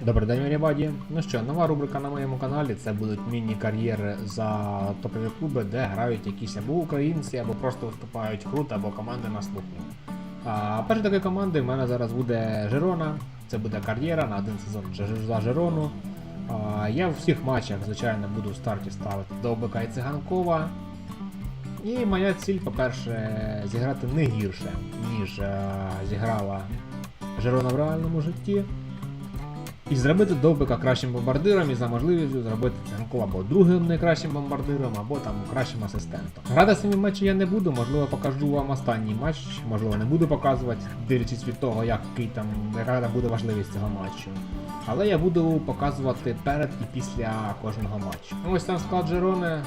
Добрий день, everybody. Ну що, нова рубрика на моєму каналі це будуть міні-кар'єри за топові клуби, де грають якісь або українці, або просто виступають круто, або команди на слуху. А перша така команди в мене зараз буде Жирона. Це буде кар'єра на один сезон за Жирону. А, я в всіх матчах, звичайно, буду в старті ставити Довбика і Циганкова. І моя ціль, по-перше, зіграти не гірше, ніж е, зіграла Жирона в реальному житті. І зробити довбика кращим бомбардиром і за можливістю зробити Циганкова або другим найкращим бомбардиром, або там кращим асистентом. Грати самі матчі я не буду, можливо, покажу вам останній матч, можливо, не буду показувати, дивлячись від того, який там, яка буде важливість цього матчу. Але я буду показувати перед і після кожного матчу. Ну, Ось там склад Жерони.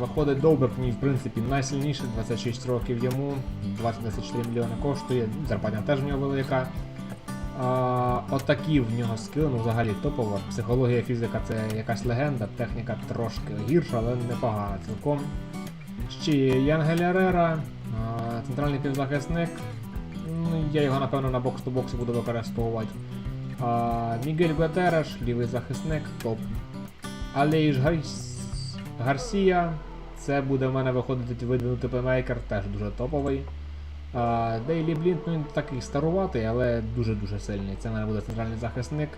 Виходить довбик, в принципі найсильніший, 26 років йому, 20-24 мільйони коштує, зарплатня теж в нього велика. А, отакі в нього скіли, ну взагалі топово. Психологія, фізика це якась легенда, техніка трошки гірша, але непогана цілком. Ще Янгель Арера, центральний півзахисник. Ну, я його напевно на бокс-то-боксі буду використовувати. А, Мігель Гутереш, лівий захисник, топ. Алейш Гарс... Гарсія. Це буде в мене виходити видвинутий плеймейкер, теж дуже топовий. Дейлі Блінт, ну він такий старуватий, але дуже-дуже сильний. Це в мене буде центральний захисник.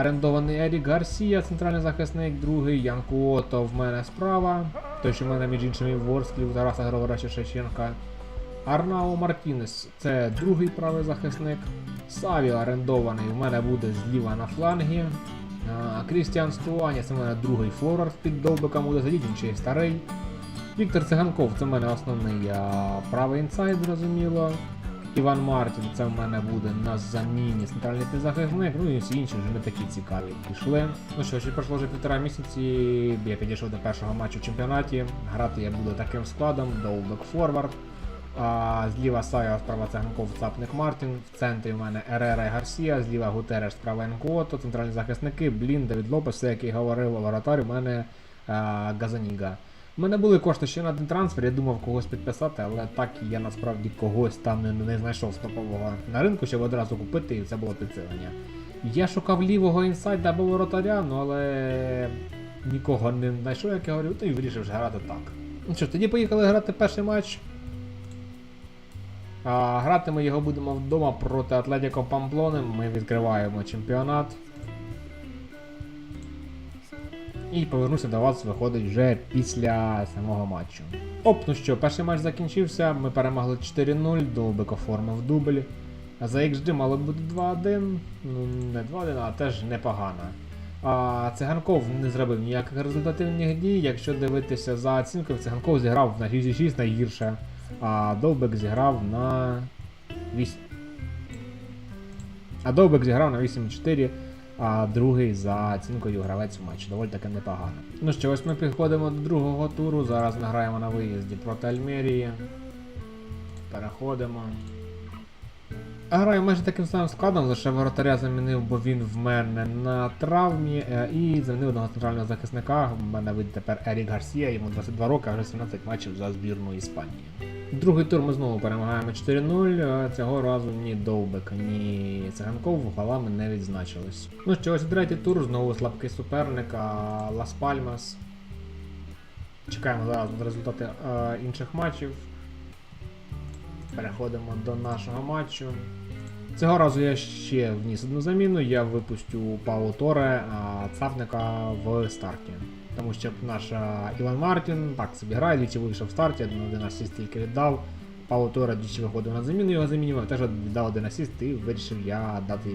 Орендований Ерік Гарсія, центральний захисник, другий Ян Куото в мене справа. Той, що в мене між іншими в Ворсклі, у Тараса Григоровича Шевченка. Арнао Мартінес це другий правий захисник. Саві орендований в мене буде зліва на флангі. Крістіан Стуані це в мене другий форвард під довбиком буде сидіти, він ще старий. Віктор Циганков це в мене основний правий інсайд, зрозуміло. Іван Мартін це в мене буде на заміні центральний півзахисник, ну і всі інші вже не такі цікаві пішли. Ну що, ще пройшло вже півтора місяці, я підійшов до першого матчу в чемпіонаті. Грати я буду таким складом, довбик форвард. А, зліва Сая, справа Циганков, Цапник Мартін. В центрі в мене Ерера і Гарсія, зліва Гутереш, справа Енкуото, центральні захисники, Блін, Давід Лопес, який говорив, воротар, у мене а, Газаніга. У мене були кошти ще на один трансфер, я думав когось підписати, але так я насправді когось там не, не знайшов стопового на ринку, щоб одразу купити, і це було підсилення. Я шукав лівого інсайда або воротаря, ну але нікого не знайшов, як я говорю, то і вирішив вже грати так. Ну що, тоді поїхали грати перший матч. А, грати ми його будемо вдома проти Атлетіко Памплони. Ми відкриваємо чемпіонат. І повернуся до вас виходить вже після самого матчу. Оп, ну що, перший матч закінчився, ми перемогли 4-0, Довбик оформив дубль. А за XG мало бути 2-1, ну не 2-1, а теж непогано. А Циганков не зробив ніяких результативних дій. Якщо дивитися за оцінкою, Циганков зіграв на 6-6 найгірше, а Довбик зіграв на 8. А Довбик зіграв на 8-4, а другий за оцінкою гравець у матчі. Доволі таки непогано. Ну що, ось ми підходимо до другого туру. Зараз ми граємо на виїзді проти Альмерії. Переходимо. Граю майже таким самим складом, лише воротаря замінив, бо він в мене на травмі. е, І замінив одного центрального захисника. У мене вийде тепер Ерік Гарсія, йому 22 роки, а вже 17 матчів за збірну Іспанії. Другий тур ми знову перемагаємо 4-0. Цього разу ні Довбик, ні Циганков голами не відзначились. Ну що, ось третій тур, знову слабкий суперник, Лас Пальмас. Чекаємо зараз на результати е, інших матчів. Переходимо до нашого матчу. Цього разу я ще вніс одну заміну, я випустю Пау Торе, Цапника в старті. Тому що наша Іван Мартін так собі грає, двічі вийшов в старті, один 11 стільки віддав. Павло Торе виходив на заміну, його замінював, теж віддав один асист і вирішив я дати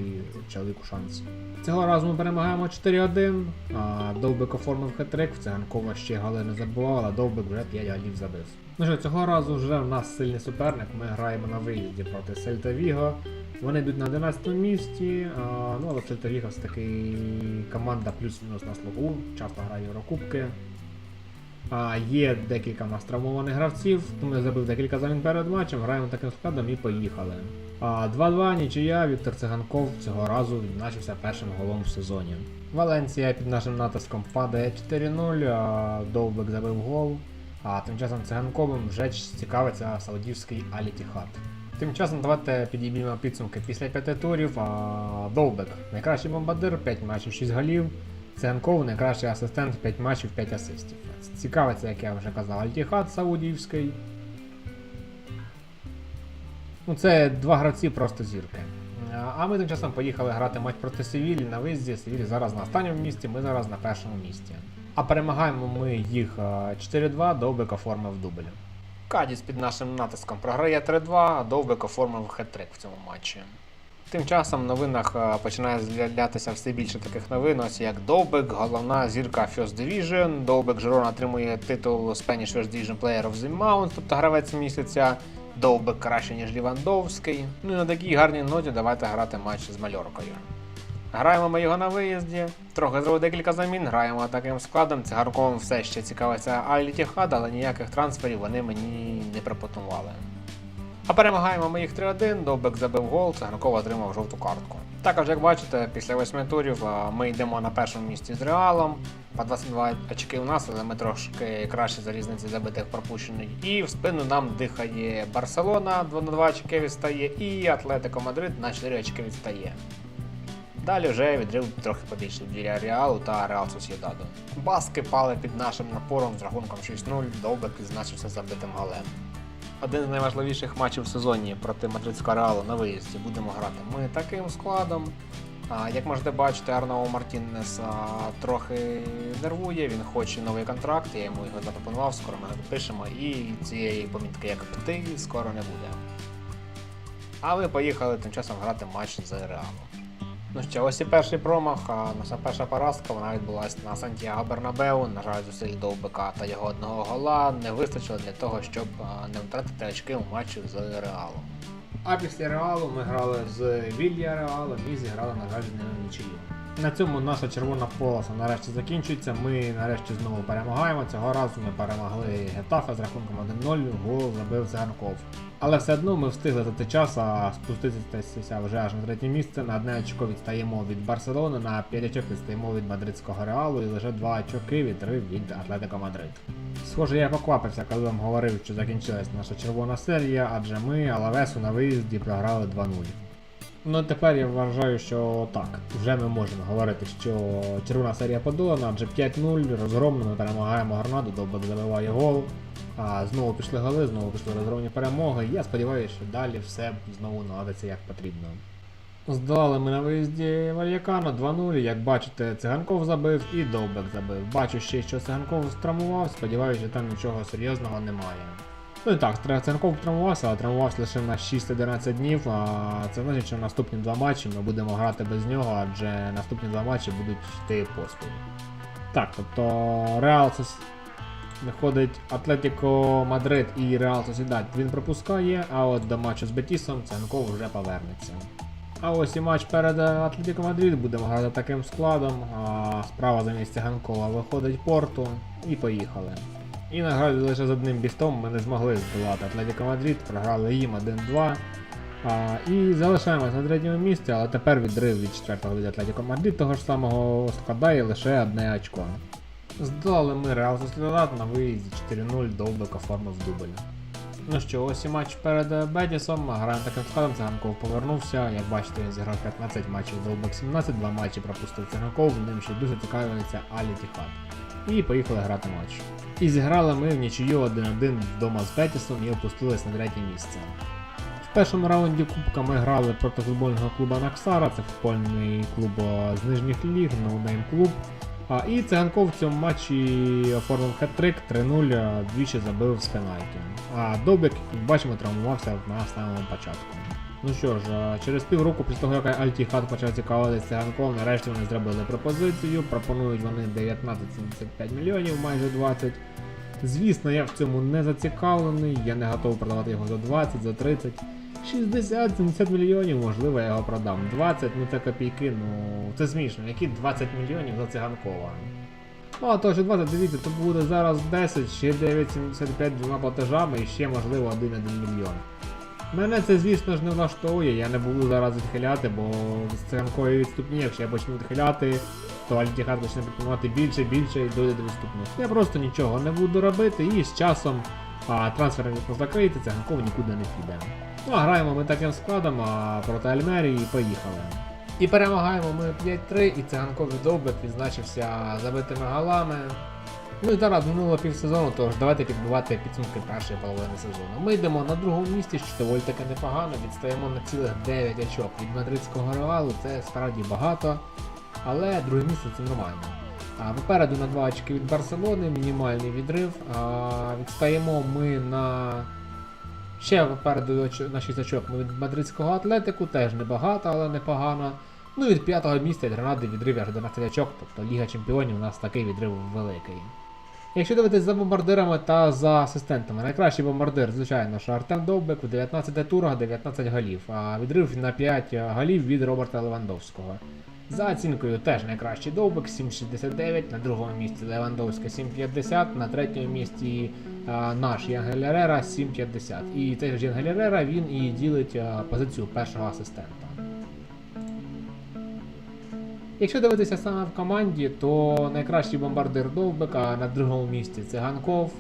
чоловіку шанс. Цього разу ми перемагаємо 4-1. Довбик оформив хет-трик, в Циганкова ще голи не забував, але Довбик вже 5 голів забив. Ну що, цього разу вже в нас сильний суперник. Ми граємо на виїзді проти Сельта Віго. Вони йдуть на 11 місці, а, ну але Сельта Віго все таки команда плюс-мінус на слугу, часто грає Єврокубки. А, є декілька в нас травмованих гравців, тому я забив декілька замін перед матчем, граємо таким складом і поїхали. А, 2-2 нічия, Віктор Циганков цього разу відзначився першим голом в сезоні. Валенція під нашим натиском падає 4-0, а Довбик забив гол. А тим часом циганковим вже цікавиться саудівський Алітіхат. Тим часом давайте підіб'ємо підсумки після п'яти турів. А, Довбек, найкращий бомбардир, 5 матчів, 6 голів. Ценков, найкращий асистент, 5 матчів, 5 асистів. Цікавиться, як я вже казав, Альтіхат Саудівський. Ну, це два гравці просто зірки. А- ми тим часом поїхали грати матч проти Севілі на виїзді. Севілі зараз на останньому місці, ми зараз на першому місці. А перемагаємо ми їх 4-2, Довбек оформив дубль. Кадіс під нашим натиском програє 3-2, а Довбек оформив хет-трик в цьому матчі. Тим часом в новинах починає з'являтися все більше таких новин, ось як Довбек, головна зірка First Division. Довбек Жирон отримує титул Spanish First Division Player of the Month, тобто гравець місяця. Довбек краще, ніж Лівандовський. Ну і на такій гарній ноті давайте грати матч з мальоркою. Граємо ми його на виїзді, трохи зробив декілька замін, граємо таким складом. Цигарковим все ще цікавиться Тіхад, але ніяких трансферів вони мені не пропонували. А перемагаємо ми їх 3-1, Довбек забив гол, Циганков отримав жовту картку. Також, як бачите, після восьми турів ми йдемо на першому місці з Реалом. По 22 очки у нас, але ми трошки краще за різниці забитих пропущених. І в спину нам дихає Барселона, 2 на 2 очки відстає, і Атлетико Мадрид на 4 очки відстає. Далі вже відрив трохи побільший для Реалу та Реал Сосєдаду. Баски пали під нашим напором з рахунком 6-0, Довбек відзначився забитим голем. Один з найважливіших матчів в сезоні проти мадридського реалу на виїзді будемо грати ми таким складом. Як можете бачити, Арнао Мартінес а, трохи нервує, він хоче новий контракт, я йому його запропонував, скоро ми підпишемо, і цієї помітки як піти скоро не буде. А ви поїхали тим часом грати матч з Реалом. Ну що, ось і перший промах, а наша перша поразка вона відбулася на Сантьяго Бернабеу. На жаль, зусиль Довбика та його одного гола не вистачило для того, щоб не втратити очки у матчі з Реалом. А після Реалу ми грали з Вілья Реалом і зіграли, на жаль, з ними нічию. На цьому наша червона полоса нарешті закінчується. Ми нарешті знову перемагаємо. Цього разу ми перемогли Гетафа з рахунком 1-0, гол забив Циганков. Але все одно ми встигли за цей час а, спуститися вже аж на третє місце. На одне очко відстаємо від Барселони, на 5 очок відстаємо від мадридського реалу і лише 2 очки відрив від Атлетико Мадрид. Схоже, я поквапився, коли вам говорив, що закінчилась наша червона серія, адже ми Алавесу на виїзді програли 2-0. Ну тепер я вважаю, що так, вже ми можемо говорити, що червона серія подолана, адже 5-0, розгромно ми перемагаємо Гранаду, Довбик забиває гол. А, знову пішли голи, знову пішли розгромні перемоги. Я сподіваюся, що далі все знову наладиться як потрібно. Здолали ми на виїзді Вальякана 2-0, як бачите, циганков забив і Довбек забив. Бачу ще, що циганков стравмував, сподіваюся, що там нічого серйозного немає. Ну і так, Циганков травмувався, але травмувався лише на 6-11 днів. А це значить, що наступні два матчі ми будемо грати без нього, адже наступні два матчі будуть йти поспіль. Так, тобто Реал це виходить Атлетіко Мадрид і Реал Сосідад він пропускає, а от до матчу з Бетісом Циганков вже повернеться. А ось і матч перед Атлетіко Мадрид будемо грати таким складом. А справа замість Циганкова виходить Порту і поїхали. І на жаль, лише з одним бістом ми не змогли здолати Атлетіко Мадрид, програли їм 1-2. А, і залишаємось на третьому місці, але тепер відрив від четвертого від Атлетіко Мадрид того ж самого складає лише одне очко. Здолали ми Реал Сослідат на виїзді 4-0, Довбек оформив дубль. Ну що, ось і матч перед Бетісом, граємо таким складом, Циганков повернувся, як бачите, він зіграв 15 матчів, Довбек 17, два матчі пропустив Циганков, ним ще дуже цікавиться Алі Тіхат. І поїхали грати матч. І зіграли ми в нічию 1-1 вдома з Бетісом і опустились на третє місце. В першому раунді Кубка ми грали проти футбольного клубу Наксара, це футбольний клуб з нижніх ліг, ноунейм клуб. А, і Циганков в цьому матчі оформив хет-трик 3-0, а, двічі забив з пенальті. А Довбик, як бачимо, травмувався на самому початку. Ну що ж, через півроку після того, як Альтіхат почав цікавитися Циганком, нарешті вони зробили пропозицію, пропонують вони 19,75 мільйонів, майже 20. Звісно, я в цьому не зацікавлений, я не готовий продавати його за 20, за 30. 60-70 мільйонів, можливо, я його продам. 20, ну це копійки, ну це смішно. Які 20 мільйонів за циганкова? Ну, а то що 20, дивіться, то буде зараз 10, ще 9,75 двома платежами і ще, можливо, 1,1 мільйон. Мене це, звісно ж, не влаштовує, я не буду зараз відхиляти, бо з циганкової відступні, якщо я почну відхиляти, то Альтіхат почне пропонувати більше, більше і дойде до відступних. Я просто нічого не буду робити і з часом а, трансферне вікно закриється, циганков нікуди не піде. Ну, а граємо ми таким складом, а проти Альмерії поїхали. І перемагаємо ми 5-3, і циганковий довбик відзначився забитими голами. Ну і зараз минуло півсезону, тож давайте підбивати підсумки першої половини сезону. Ми йдемо на другому місці, що доволі таки непогано, відстаємо на цілих 9 очок від мадридського реалу, це справді багато, але друге місце це нормально. А попереду на 2 очки від Барселони, мінімальний відрив. А відстаємо ми на ще попереду на 6 очок ми від мадридського атлетику, теж небагато, але непогано. Ну і від п'ятого місця від Гранади відрив аж 11 очок, тобто Ліга Чемпіонів у нас такий відрив великий. Якщо дивитись за бомбардирами та за асистентами, найкращий бомбардир, звичайно, що Артем Довбик у 19 турах 19 голів, а відрив на 5 голів від Роберта Левандовського. За оцінкою теж найкращий Довбик 7,69, на другому місці Левандовська 7,50, на третьому місці а, наш Янгель Лерера 7,50. І цей Янгель Лерера він і ділить а, позицію першого асистента. Якщо дивитися саме в команді, то найкращий бомбардир Довбика на другому місці це Ганков.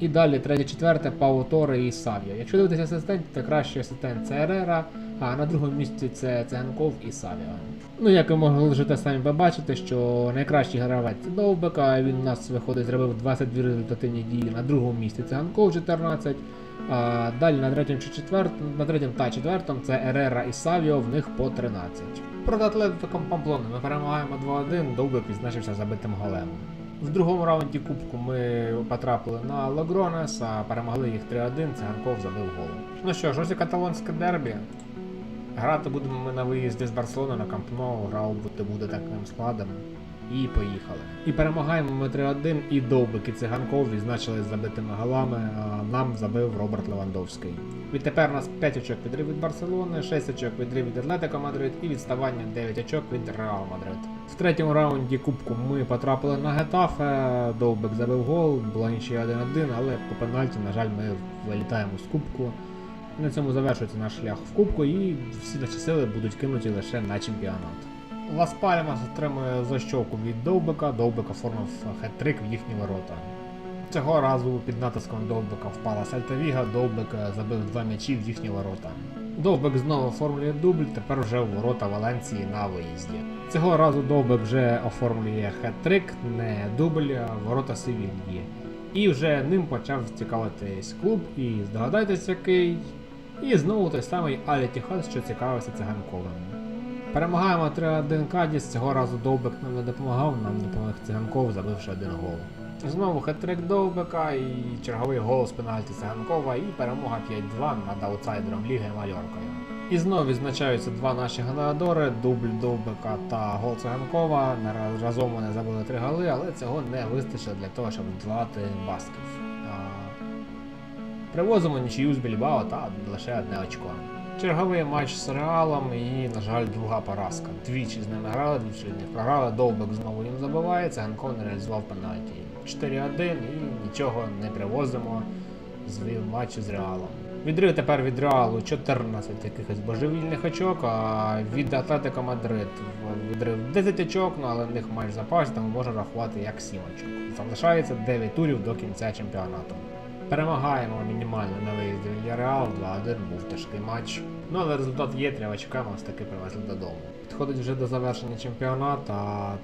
І далі третє, четверте Пау Торе і Сав'я. Якщо дивитися асистентів, то кращий асистент це Ерера, а на другому місці це Циганков і Сав'я. Ну, як ви могли вже самі побачити, що найкращий гравець це Довбика, він у нас виходить, зробив 22 результативні дії на другому місці Циганков 14. Далі на третьому чи четвертому, на третьому та четвертому це Ерера і Савіо, в них по 13. Проти Атлетиком Памплони ми перемагаємо 2-1, Довбик відзначився забитим голем. В другому раунді кубку ми потрапили на Лагронес, а перемогли їх 3-1, Циганков забив гол. Ну що ж, ось і каталонське дербі. Грати будемо ми на виїзді з Барселони на Камп Ноу, грав бути буде таким складом. І поїхали. І перемагаємо ми 3-1, і Довбик і Циганков відзначили забитими голами, а нам забив Роберт Левандовський. Відтепер у нас 5 очок відрив від Барселони, 6 очок відрив від Атлетико Мадрид і відставання 9 очок від Реал Мадрид. В третьому раунді кубку ми потрапили на Гетафе, Довбик забив гол, нічия 1-1, але по пенальті, на жаль, ми вилітаємо з кубку. На цьому завершується наш шлях в кубку і всі наші сили будуть кинуті лише на чемпіонат. Лас Пальмас отримує защовку від Довбика, Довбик оформив хет-трик в їхні ворота. Цього разу під натиском Довбика впала Сальта Віга, Довбик е, забив два м'ячі в їхні ворота. Довбик знову оформлює дубль, тепер вже в ворота Валенції на виїзді. Цього разу Довбик вже оформлює хет-трик, не дубль, а ворота Севільї. І вже ним почав цікавитись клуб, і здогадайтесь який. І знову той самий Алі Тіхас, що цікавився циганковим. Перемагаємо 3-1 Кадіс, цього разу Довбик нам не допомагав, нам допомог циганков, забивши один гол. Знову хет-трик Довбика і черговий гол з пенальті Циганкова і перемога 5-2 над аутсайдером Ліги Мальоркою. І знову відзначаються два наші гладіатори, дубль Довбика та гол Циганкова. Разом вони забили три голи, але цього не вистачило для того, щоб здолати басків. Привозимо нічию з Більбао та лише одне очко. Черговий матч з Реалом і, на жаль, друга поразка. Двічі з ними грали, двічі них програли. Довбик знову їм забиває, Циганков не реалізував пенальті. 4-1 і нічого не привозимо з матчу з Реалом. Відрив тепер від Реалу 14 якихось божевільних очок, а від Атлетико Мадрид відрив 10 очок, ну але в них матч запас, тому можна рахувати як 7 очок. Залишається 9 турів до кінця чемпіонату. Перемагаємо мінімально на виїзді в Реал 2-1, був тяжкий матч. Ну але результат є, треба чекаємо, ось таки привезли додому. Підходить вже до завершення чемпіонату,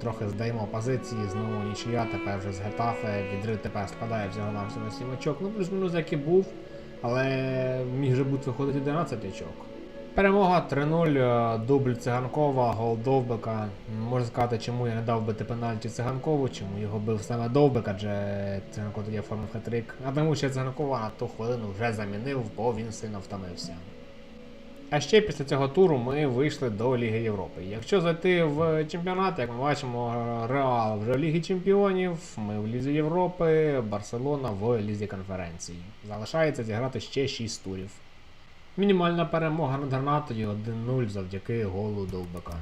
трохи здаємо позиції, знову нічия, тепер вже з Гетафе, відрив тепер складає всього на всього 7 очок. Ну плюс-мінус як і був, але міг вже бути виходити 11 очок. Перемога 3-0, е, дубль Циганкова, гол Довбика. Можна сказати, чому я не дав бити пенальті Циганкову, чому його бив саме Довбик, адже Циганков тоді оформив хет-трик. А тому що Циганкова на ту хвилину вже замінив, бо він сильно втомився. А ще після цього туру ми вийшли до Ліги Європи. Якщо зайти в чемпіонат, як ми бачимо, Реал вже в Лігі Чемпіонів, ми в Лізі Європи, Барселона в Лізі конференцій. Залишається зіграти ще 6 турів. Мінімальна перемога над гранатою 1-0 завдяки голу Довбика.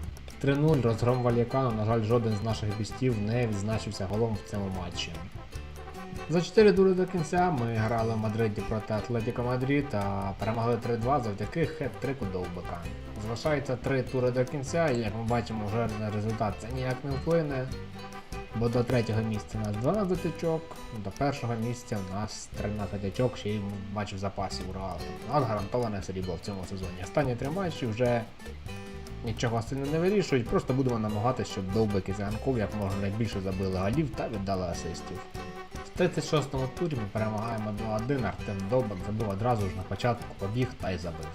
3-0 розгром Вальякану, на жаль, жоден з наших бістів не відзначився голом в цьому матчі. За 4 тури до кінця ми грали в Мадриді проти Атлетіко Мадрид та перемогли 3-2 завдяки хет-трику Довбика. Залишається 3 тури до кінця, і як ми бачимо, вже на результат це ніяк не вплине. Бо до третього місця у нас 12 очок, до першого місця у нас 13 очок, ще й бачу в запасі Урал. У нас гарантоване срібло в цьому сезоні. Останні три матчі вже нічого сильно не вирішують, просто будемо намагатися, щоб довбики Циганков як можна найбільше забили голів та віддали асистів. В 36-му турі ми перемагаємо 2-1, Артем Довбик забив одразу ж на початку, побіг та й забив.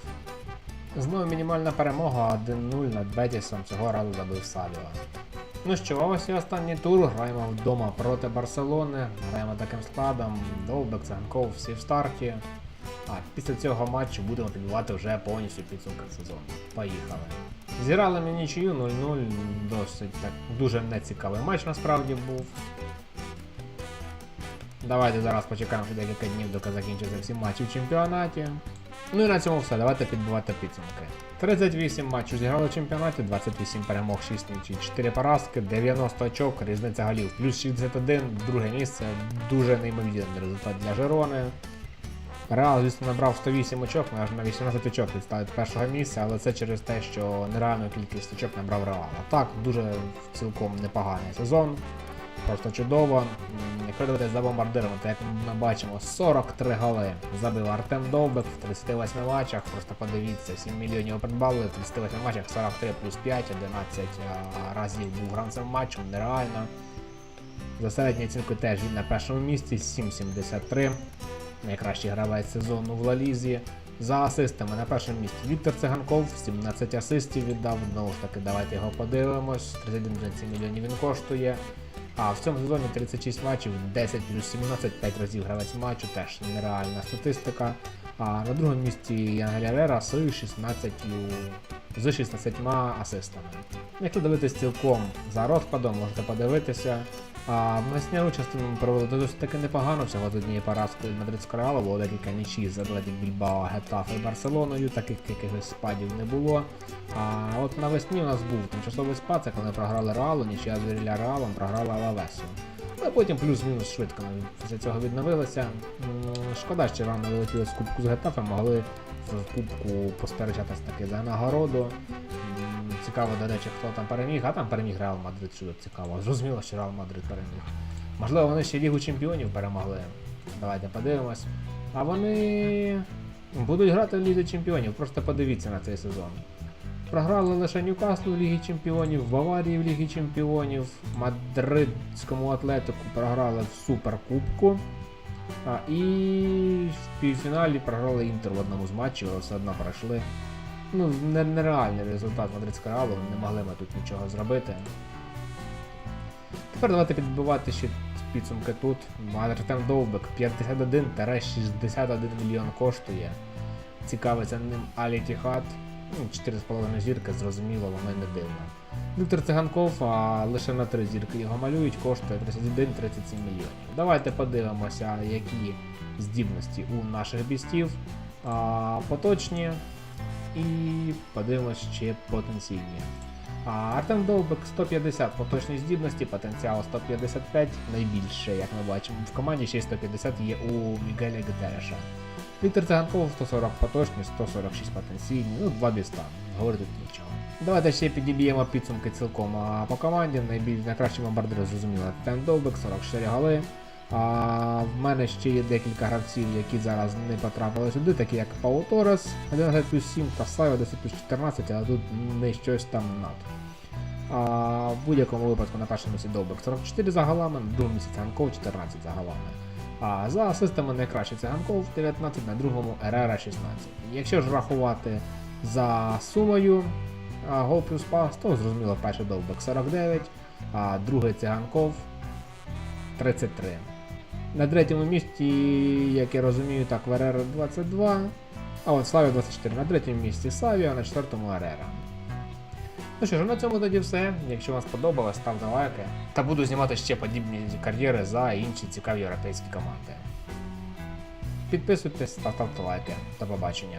Знову мінімальна перемога 1-0 над Бетісом цього разу забив Саліва. Ну що, ось і останній тур. Граємо вдома проти Барселони. Граємо таким складом. Довбек, Циганков, всі в старті. А після цього матчу будемо підбивати вже повністю підсумки сезону. Поїхали. Зіграли ми нічию 0-0, досить так дуже нецікавий матч насправді був. Давайте зараз почекаємо декілька днів, доки закінчаться всі матчі в чемпіонаті. Ну і на цьому все, давайте підбивати підсумки. 38 матчів зіграли в чемпіонаті, 28 перемог, 6 нічий, 4 поразки, 90 очок, різниця голів, плюс 61, друге місце, дуже неймовірний результат для Жерони. Реал, звісно, набрав 108 очок, аж на 18 очок відставить першого місця, але це через те, що нереальну кількість очок набрав Реал. А так, дуже цілком непоганий сезон. Просто чудово. М, Якщо дивитися за бомбардирами, то як ми бачимо, 43 голи забив Артем Довбек в 38 матчах. Просто подивіться, 7 мільйонів придбали, в 38 матчах 43 плюс 5, 11 разів був гравцем матчу, нереально. За середньою оцінкою теж він на першому місці 7,73. Найкращий гравець сезону в Лалізі. За асистами на першому місці Віктор Циганков, 17 асистів віддав. Знову ж таки, давайте його подивимось. 31,7 мільйонів він коштує. А в цьому сезоні 36 матчів, 10 плюс 17, 5 разів гравець матчу, теж нереальна статистика. А на другому місці Янгель Рера з 16, з 16 асистами. Якщо дивитись цілком за розкладом, можете подивитися. А весняну частину провели досить таки непогано, всього з однієї поразки Мадридського Реалу, було декілька нічій з Атлетик Більбао, Гетафе і Барселоною, таких якихось спадів не було. А от навесні у нас був тимчасовий спад, це коли програли Реалу, нічия з Віріля Реалом, програли Алавесу. А потім плюс-мінус швидко після цього відновилися. Шкода, що рано вилетіли з Кубку з Гетафе, могли в Кубку посперечатись таки за нагороду. Цікаво, до речі, хто там переміг, а там переміг Реал Мадрид, що цікаво. Зрозуміло, що Реал Мадрид переміг. Можливо, вони ще Лігу Чемпіонів перемогли. Давайте подивимось. А вони будуть грати в Лізі Чемпіонів, просто подивіться на цей сезон. Програли лише Ньюкаслу в Лігі Чемпіонів, Баварії в Лігі Чемпіонів, Мадридському атлетику програли в Суперкубку. А, і в півфіналі програли Інтер в одному з матчів, але все одно пройшли. Ну, нереальний результат Мадридського Реалу, не могли ми тут нічого зробити. Тепер давайте підбивати ще підсумки тут. Артем Довбек 51-61 мільйон коштує. Цікавиться ним Алі Тіхат. Ну, 4,5 зірки, зрозуміло, воно не дивно. Віктор Циганков, а лише на 3 зірки його малюють, коштує 31-37 мільйонів. Давайте подивимося, які здібності у наших бістів. А, поточні і подивимось, чи потенційні. А Артем Довбек 150 поточні здібності, потенціал 155, найбільше, як ми бачимо. В команді ще й 150 є у Мігеля Гетереша. Віктор Циганков 140 поточні, 146 потенційні, ну 2 біста. Говорити тут нічого. Давайте ще підіб'ємо підсумки цілком а по команді. Найбільш найкращий бомбардир зрозуміло. Артем Довбек 44 голи. А в мене ще є декілька гравців, які зараз не потрапили сюди, такі як Пауло Торес, 11 плюс 7 та Слава 10 плюс 14, але тут не щось там над. А в будь-якому випадку на першому місці Довбек 44 за голами, на другому місці Циганков 14 за голами. А за асистами найкращий Циганков 19, на другому Ерера 16. Якщо ж рахувати за сумою гол плюс пас, то зрозуміло перший Довбек 49, а другий Циганков 33. На третьому місці, як я розумію, так, Верера 22. А от Славі 24. На третьому місці Саві, а на четвертому Арера. Ну що ж, на цьому тоді все. Якщо вам сподобалось, ставте лайки. Та буду знімати ще подібні кар'єри за інші цікаві європейські команди. Підписуйтесь та ставте лайки. До побачення.